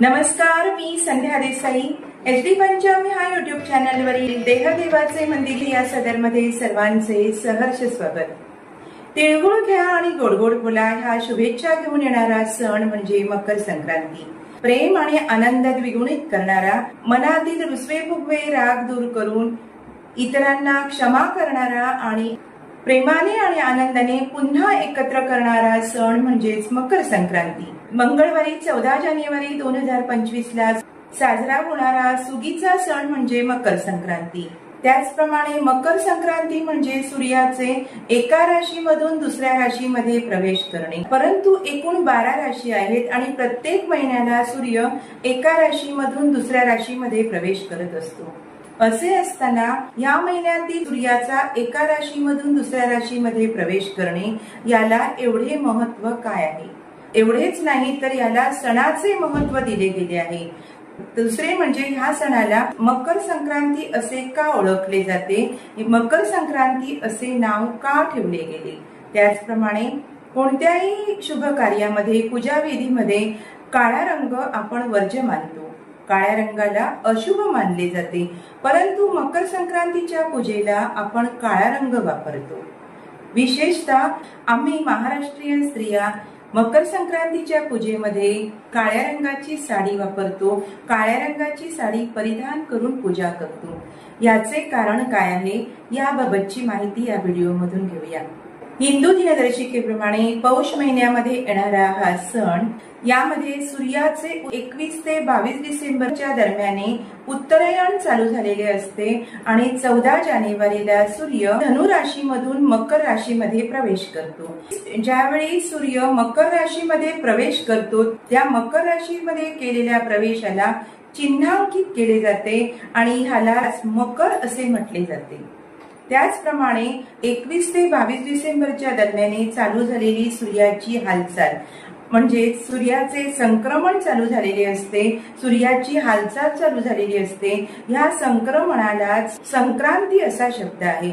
नमस्कार मी Sandhya Desai. H D Pancham ह्या युट्यूब चॅनलवरील देहदेवाचे मंदिर या सदरमध्ये सर्वांचे सहर्ष स्वागत. तिळगुळ घ्या आणि गोडगोड बोला ह्या शुभेच्छा घेऊन येणारा सण म्हणजे मकर संक्रांती. प्रेम आणि आनंद द्विगुणित करणारा मनातील रुसवे फुगवे राग दूर करून इतरांना क्षमा करणारा आणि प्रेमाने आणि आनंदाने पुन्हा एकत्र करणारा सण म्हणजेच मकर संक्रांती. मंगळवारी चौदा जानेवारी दोन हजार पंचवीस ला साजरा होणारा सुगीचा सण म्हणजे मकर संक्रांती. त्याचप्रमाणे मकर संक्रांती म्हणजे सूर्याचे एका राशीमधून दुसऱ्या राशीमध्ये प्रवेश करणे. परंतु एकूण बारा राशी आहेत आणि प्रत्येक महिन्याला सूर्य एका राशीमधून दुसऱ्या राशीमध्ये प्रवेश करत असतो. असे असताना या महिन्यातील सूर्याचा एका राशीमधून दुसऱ्या राशीमध्ये प्रवेश करणे याला एवढे महत्त्व काय आहे? एवढेच नाही तर याला सणाचे महत्त्व दिले गेले आहे. दुसरे म्हणजे ह्या सणाला मकर संक्रांती असे का ओळखले जाते? मकर संक्रांती असे नाव का ठेवले गेले? त्याचप्रमाणे कोणत्याही शुभ कार्यामध्ये पूजा विधीमध्ये काळा रंग आपण वर्ज्य मानतो. काळ्या रंगाला अशुभ मानले जाते. परंतु मकर संक्रांतीच्या पूजेला आपण काळा रंग वापरतो. विशेषतः आम्ही महाराष्ट्रीयन स्त्रिया मकर संक्रांतीच्या पूजेमध्ये काळ्या रंगाची साडी वापरतो. काळ्या रंगाची साडी परिधान करून पूजा करतो. याचे कारण काय आहे? याबाबतची माहिती या व्हिडिओमधून घेऊया. हिंदू दिनदर्शिकेप्रमाणे पौष महिन्यामध्ये येणारा हा सण यामध्ये सूर्याचे एकवीस ते बावीस डिसेंबरच्या दरम्याने उत्तरायण चालू झालेले असते आणि चौदा जानेवारीला सूर्य धनु राशीमधून मकर राशीमध्ये प्रवेश करतो. ज्यावेळी सूर्य मकर राशीमध्ये प्रवेश करतो त्या मकर राशीमध्ये केलेल्या प्रवेशाला चिन्हांकित केले जाते आणि ह्याला मकर असे म्हटले जाते. त्याचप्रमाणे एकवीस ते बावीस डिसेंबरच्या दरम्याने चालू झालेली सूर्याची हालचाल. म्हणजे सूर्याचे संक्रमण चालू झालेले असते सूर्याची हालचाल चालू झालेली असते ह्या संक्रमणालाच संक्रांती असा शब्द आहे.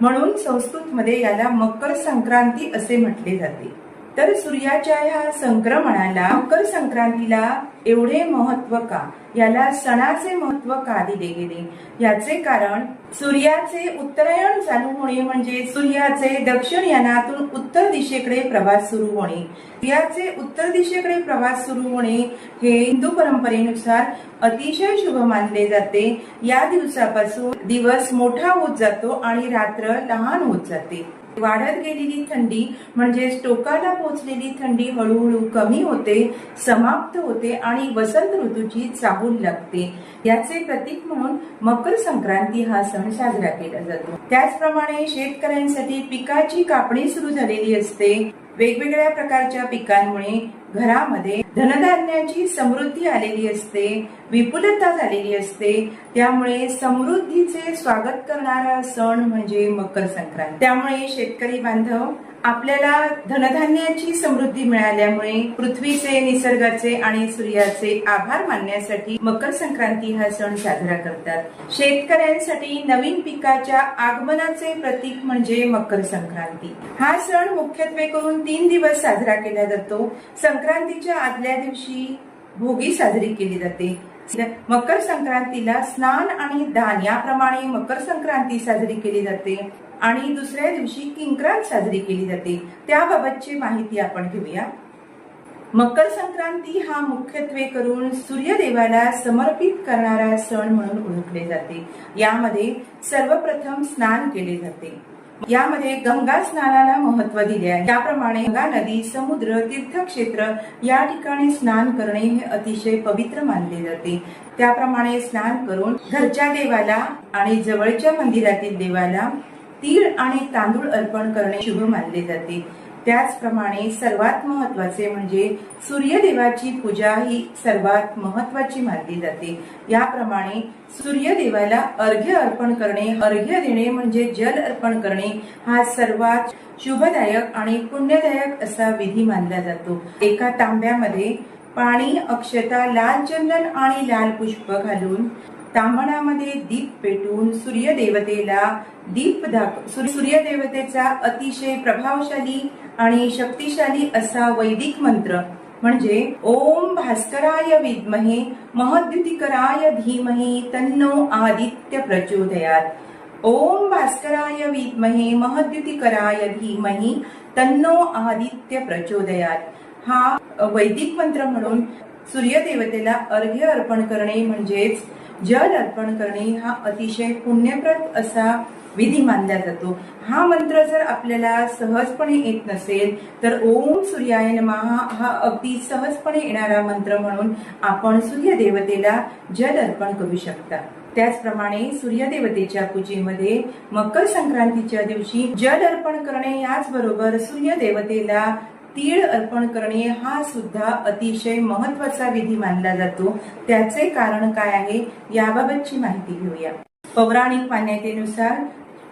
म्हणून संस्कृतमध्ये याला मकर संक्रांती असे म्हटले जाते. तर सूर्याच्या ह्या संक्रमणाला मकर संक्रांतीला एवढे महत्त्व का? याला सणाचे महत्त्व का दिले गेले? याचे कारण सूर्याचे उत्तरायण चालू होणे म्हणजे सूर्याचे दक्षिण यानातून उत्तर दिशेकडे प्रवास सुरू होणे. सूर्याचे उत्तर दिशेकडे प्रवास सुरू होणे हे हिंदू परंपरेनुसार अतिशय शुभ मानले जाते. या दिवसापासून दिवस मोठा होत जातो आणि रात्र लहान होत जाते. वाढत गेलेली थंडी म्हणजे टोकाला पोचलेली थंडी हळूहळू कमी होते समाप्त होते आणि वसंत ऋतूची चाहूल लागते. याचे प्रतीक म्हणून मकर संक्रांती हा सण साजरा केला जातो. त्याचप्रमाणे शेतकऱ्यांसाठी पिकाची कापणी सुरू झालेली असते. वेगवेगळ्या प्रकारच्या पिकांमुळे घरामध्ये धनधान्याची समृद्धी आलेली असते विपुलता झालेली असते. त्यामुळे समृद्धीचे स्वागत करणारा सण म्हणजे मकर संक्रांत. त्यामुळे शेतकरी बांधव आपल्याला धनधान्याची समृद्धी मिळाल्यामुळे पृथ्वीचे निसर्गाचे आणि सूर्याचे आभार मानण्यासाठी मकर संक्रांती हा सण साजरा करतात. शेतकऱ्यांसाठी नवीन पिकाच्या आगमनाचे प्रतीक म्हणजे मकर संक्रांती. हा सण मुख्यत्वे करून तीन दिवस साजरा केला जातो. संक्रांतीच्या आदल्या दिवशी भोगी साजरी केली जाते. मकर संक्रांतीला स्नान आणि दान याप्रमाणे मकर संक्रांती साजरी केली जाते. आणि दुसऱ्या दिवशी किंक्रांत साजरी केली जाते. त्याबाबतची माहिती आपण घेऊया. मकर संक्रांती हा मुख्यत्वे करून सूर्यदेवाला समर्पित करणारा सण म्हणून ओळखले जाते. यामध्ये सर्वप्रथम स्नान केले जाते. यामध्ये गंगा स्नानाला महत्त्व दिले आहे. त्याप्रमाणे गंगा नदी समुद्र तीर्थक्षेत्र या ठिकाणी स्नान करणे हे अतिशय पवित्र मानले जाते. त्याप्रमाणे स्नान करून घरच्या देवाला आणि जवळच्या मंदिरातील देवाला तीळ आणि तांदूळ अर्पण करणे शुभ मानले जाते. त्याचप्रमाणे सर्वात महत्त्वाचे म्हणजे सूर्यदेवाची पूजा ही सर्वात महत्वाची मानली जाते. याप्रमाणे सूर्यदेवाला अर्घ्य अर्पण करणे अर्घ्य देणे म्हणजे जल अर्पण करणे हा सर्वात शुभदायक आणि पुण्यदायक असा विधी मानला जातो. एका तांब्यामध्ये पाणी अक्षता लाल चंदन आणि लाल पुष्प घालून तांबणामध्ये दीप पेटून सूर्यदेवतेला दीप दाख सूर्यदेवतेचा अतिशय प्रभावशाली आणि शक्तिशाली असा वैदिक मंत्र म्हणजे ओम भास्कराय विद्महे महद्युतिकराय धीमहे तन्नो आदित्य प्रचोदयात. ओम भास्कराय विद्महे महद्युतिकराय धीमहि तन्नो आदित्य प्रचोदयात. हा वैदिक मंत्र म्हणून सूर्यदेवतेला अर्घ्य अर्पण करणे म्हणजेच जल अर्पण करणे हा अतिशय पुण्यप्रद असा विधी मानला जातो. हा मंत्र जर आपल्याला सहजपणे येत नसेल तर ओम सूर्याय नमः हा अगदी सहजपणे येणारा मंत्र म्हणून आपण सूर्यदेवतेला जल अर्पण करू शकता. त्याचप्रमाणे सूर्यदेवतेच्या पूजेमध्ये मकर संक्रांतीच्या दिवशी जल अर्पण करणे याचबरोबर सूर्यदेवतेला तीळ अर्पण करणे हा सुद्धा अतिशय महत्त्वाचा विधी मानला जातो. त्याचे कारण काय आहे याबाबतची माहिती घेऊया. पौराणिक मान्यतेनुसार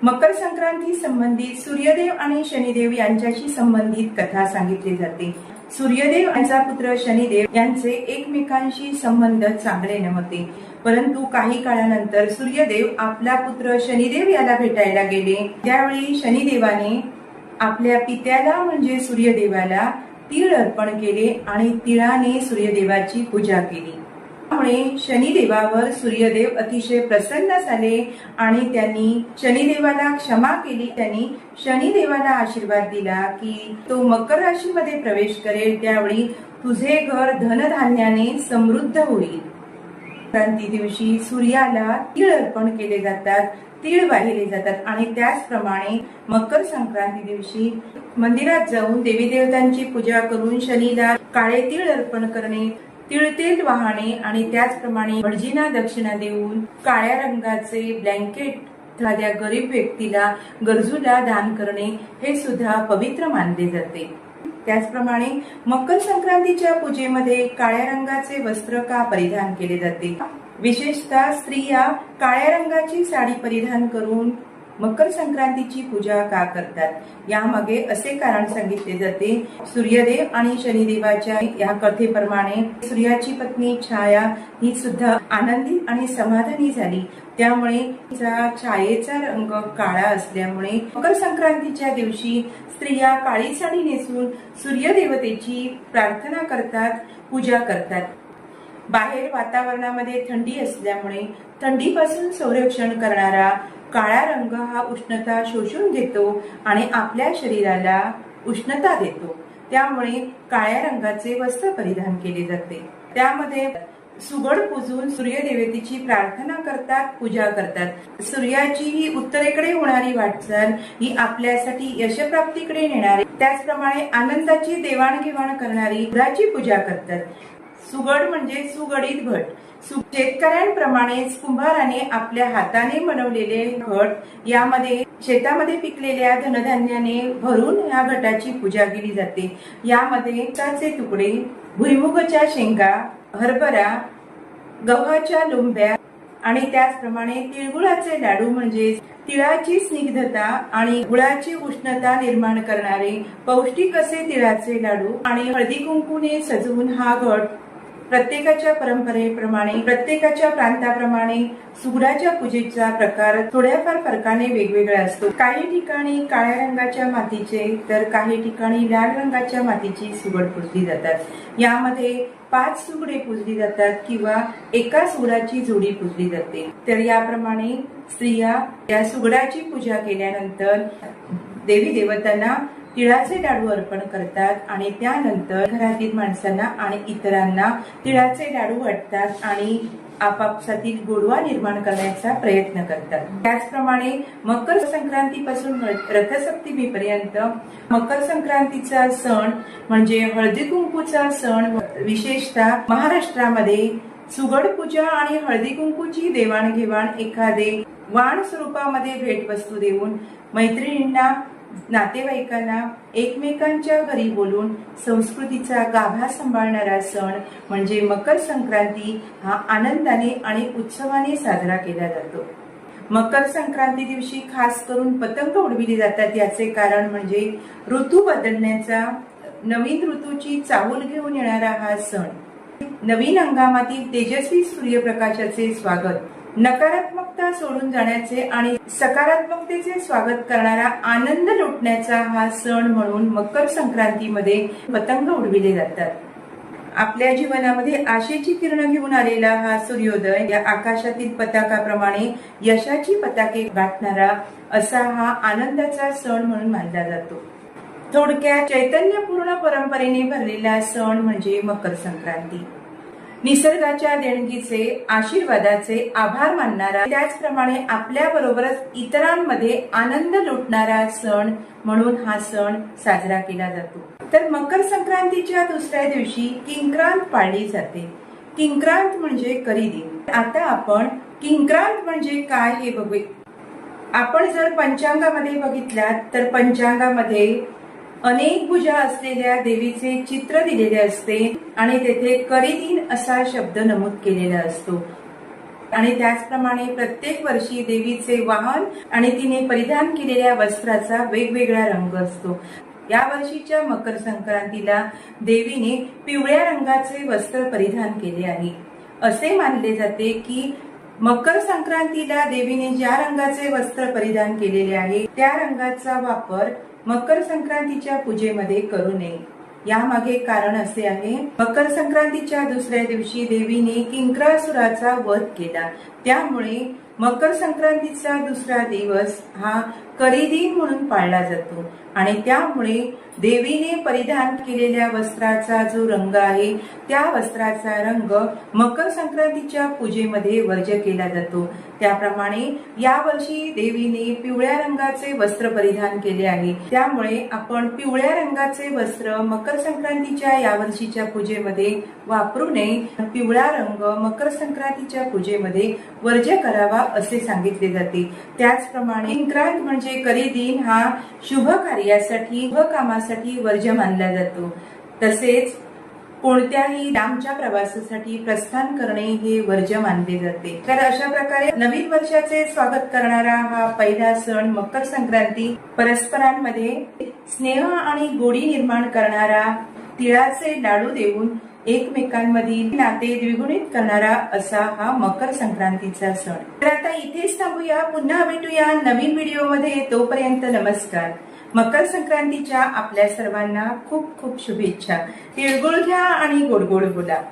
मकर संक्रांती संबंधित सूर्यदेव आणि शनिदेव यांच्याशी संबंधित कथा सांगितली जाते. सूर्यदेव यांचा पुत्र शनिदेव यांचे एकमेकांशी संबंध चांगले नव्हते. परंतु काही काळानंतर सूर्यदेव आपला पुत्र शनिदेव याला भेटायला गेले. त्यावेळी शनिदेवाने आपल्या पित्याला म्हणजे सूर्यदेवाला तीळ अर्पण केले आणि तिळाने सूर्यदेवाची पूजा केली. त्यामुळे शनिदेवावर सूर्यदेव अतिशय प्रसन्न झाले आणि त्यांनी शनिदेवाला क्षमा केली. त्यांनी शनिदेवाला आशीर्वाद दिला की तो मकर राशीमध्ये प्रवेश करेल. त्यावेळी तुझे घर धनधान्याने समृद्ध होईल. संक्रांती दिवशी सूर्याला तीळ अर्पण केले जातात. तीळ वाहिले जातात आणि त्याचप्रमाणे मकर संक्रांती दिवशी मंदिरात जाऊन देवी देवतांची पूजा करून शनीला काळे तीळ अर्पण करणे तिळतेल वाहणे आणि त्याचप्रमाणे भटजीना दक्षिणा देऊन काळ्या रंगाचे ब्लँकेट एखाद्या गरीब व्यक्तीला गरजूला दान करणे हे सुद्धा पवित्र मानले जाते. त्याचप्रमाणे मकर संक्रांतीच्या पूजेमध्ये काळ्या रंगाचे वस्त्र का परिधान केले जाते? विशेषतः स्त्रिया काळ्या रंगाची साडी परिधान करून मकर संक्रांतीची पूजा का करतात? यामागे असे कारण सांगितले जाते. सूर्यदेव आणि शनिदेवाच्या या कथेप्रमाणे सूर्याची पत्नी छाया ही सुद्धा आनंदी आणि समाधानी झाली. त्यामुळे छायेचा रंग काळा असल्यामुळे मकर संक्रांतीच्या दिवशी स्त्रिया काळी साडी नेसून सूर्यदेवतेची प्रार्थना करतात पूजा करतात. बाहेर वातावरणामध्ये थंडी असल्यामुळे थंडीपासून संरक्षण करणारा काळा रंग हा उष्णता शोषून घेतो आणि आपल्या शरीराला उष्णता देतो. त्यामुळे काळ्या रंगाचे वस्त्र परिधान केले जाते. त्यामध्ये सुगड पूजून सूर्यदेवतेची प्रार्थना करतात पूजा करतात. सूर्याची ही उत्तरेकडे होणारी वाटचाल ही आपल्यासाठी यशप्राप्तीकडे नेणारी त्याचप्रमाणे आनंदाची देवाणघेवाण करणारी पूजा करतात. सुगड म्हणजे सुगडीत घट. शेतकऱ्यांप्रमाणेच कुंभाराने आपल्या हाताने बनवलेले घट यामध्ये शेतामध्ये पिकलेल्या धनधान्याने भरून या घटाची पूजा केली जाते. यामध्ये ताचे तुकडे भुईमुगाच्या शेंगा हरभरा गव्हाच्या लोंब्या आणि त्याचप्रमाणे तिळगुळाचे लाडू म्हणजे तिळाची स्निग्धता आणि गुळाची उष्णता निर्माण करणारे पौष्टिक असे तिळाचे लाडू आणि हळदी कुंकूने सजवून हा घट प्रत्येकाच्या परंपरेप्रमाणे प्रत्येकाच्या प्रांताप्रमाणे सुगडाच्या पूजेचा प्रकार थोड्याफार फरकाने वेगवेगळा असतो. काही ठिकाणी काळ्या रंगाच्या मातीचे तर काही ठिकाणी लाल रंगाच्या मातीची सुगड पुजली जातात. यामध्ये पाच सुगडे पुजली जातात किंवा एका सुगडाची जोडी पुजली जाते. तर याप्रमाणे स्त्रिया या सुगडाची पूजा केल्यानंतर देवी देवतांना तिळाचे लाडू अर्पण करतात आणि त्यानंतर घरातील माणसांना आणि इतरांना तिळाचे लाडू वाटतात आणि आपापसातील गोडवा निर्माण करण्याचा प्रयत्न करतात. त्याचप्रमाणे मकर संक्रांतीपासून रथसप्तमीपर्यंत मकर संक्रांतीचा सण म्हणजे हळदी कुंकूचा सण विशेषतः महाराष्ट्रामध्ये सुगड पूजा आणि हळदी कुंकूची देवाणघेवाण एखादे वाण स्वरूपामध्ये भेटवस्तू देऊन मैत्रिणींना नातेवाईकांना एकमेकांच्या घरी बोलून संस्कृतीचा गाभा सांभाळणारा सण म्हणजे मकर संक्रांती हा आनंदाने आणि उत्सवाने साजरा केला जातो. मकर संक्रांती दिवशी खास करून पतंग उडविली जातात याचे कारण म्हणजे ऋतू बदलण्याचा नवीन ऋतूची चाहूल घेऊन येणारा हा सण. नवीन हंगामातील तेजस्वी सूर्यप्रकाशाचे स्वागत नकारात्मकता सोडून जाण्याचे आणि सकारात्मकतेचे स्वागत करणारा आनंद लुटण्याचा हा सण म्हणून मकर संक्रांतीमध्ये पतंग उडविले जातात. आपल्या जीवनामध्ये आशेची किरण घेऊन आलेला हा सूर्योदय या आकाशातील पताकाप्रमाणे यशाची पताके गाठणारा असा हा आनंदाचा सण म्हणून मानला जातो. थोडक्यात चैतन्यपूर्ण परंपरेने भरलेला सण म्हणजे मकर संक्रांती. निसर्गाच्या देणगीचे आशीर्वादाचे आभार मानणारा त्याचप्रमाणे आपल्या बरोबरच इतरांमध्ये आनंद लुटणारा सण म्हणून हा सण साजरा केला जातो. तर मकर संक्रांतीच्या दुसऱ्या दिवशी किंक्रांत पाळली जाते. किंक्रांत म्हणजे करीदी आता आपण किंक्रांत म्हणजे काय हे बघू आपण जर पंचांगामध्ये बघितलात तर पंचांगामध्ये अनेक भुजा असलेल्या देवीचे चित्र दिलेले असते आणि तेथे करीदिन असा शब्द नमूद केलेला असतो. आणि त्याचप्रमाणे प्रत्येक वर्षी देवीचे वाहन आणि तिने परिधान केलेल्या वस्त्राचा वेगवेगळा रंग असतो. या वर्षीच्या मकर संक्रांतीला देवीने पिवळ्या रंगाचे वस्त्र परिधान केले आहे. असे मानले जाते की मकर संक्रांतीला देवीने ज्या रंगाचे वस्त्र परिधान केलेले आहे त्या रंगाचा वापर मकर संक्रांतीच्या पूजेमध्ये करू नये. यामागे कारण असे आहे मकर संक्रांतीच्या दुसऱ्या दिवशी देवीने किंक्रासुराचा वध केला. त्यामुळे मकर संक्रांतीचा दुसरा दिवस हा करीदी म्हणून पाळला जातो. आणि त्यामुळे देवीने परिधान केलेल्या वस्त्राचा जो रंग आहे त्या वस्त्राचा रंग मकर संक्रांतीच्या पूजेमध्ये वर्ज केला जातो. त्याप्रमाणे यावर्षी देवीने पिवळ्या रंगाचे वस्त्र परिधान केले आहे. त्यामुळे आपण पिवळ्या रंगाचे वस्त्र मकर संक्रांतीच्या यावर्षीच्या पूजेमध्ये वापरू नये. पिवळा रंग मकर संक्रांतीच्या पूजेमध्ये वर्ज करावा असे सांगितले जाते. त्याचप्रमाणे संक्रांत म्हणजे म्हणजे करी दिन हा शुभ कार्यासाठी व कामासाठी वर्ज मानला जातो. तसेच कोणत्याही लांबच्या प्रवासासाठी प्रस्थान करणे हे वर्ज मानले जाते. तर अशा प्रकारे नवीन वर्षाचे स्वागत करणारा हा पहिला सण मकर संक्रांती परस्परांमध्ये स्नेह आणि गोडी निर्माण करणारा तिळाचे लाडू देऊन एकमेकांमधील नाते द्विगुणित करणारा असा हा मकर संक्रांतीचा सण. तर आता इथेच थांबूया. पुन्हा भेटूया नवीन व्हिडिओमध्ये. तोपर्यंत नमस्कार. मकर संक्रांतीच्या आपल्या सर्वांना खूप खूप शुभेच्छा. तिळगुळ घ्या आणि गोड गोड बोला.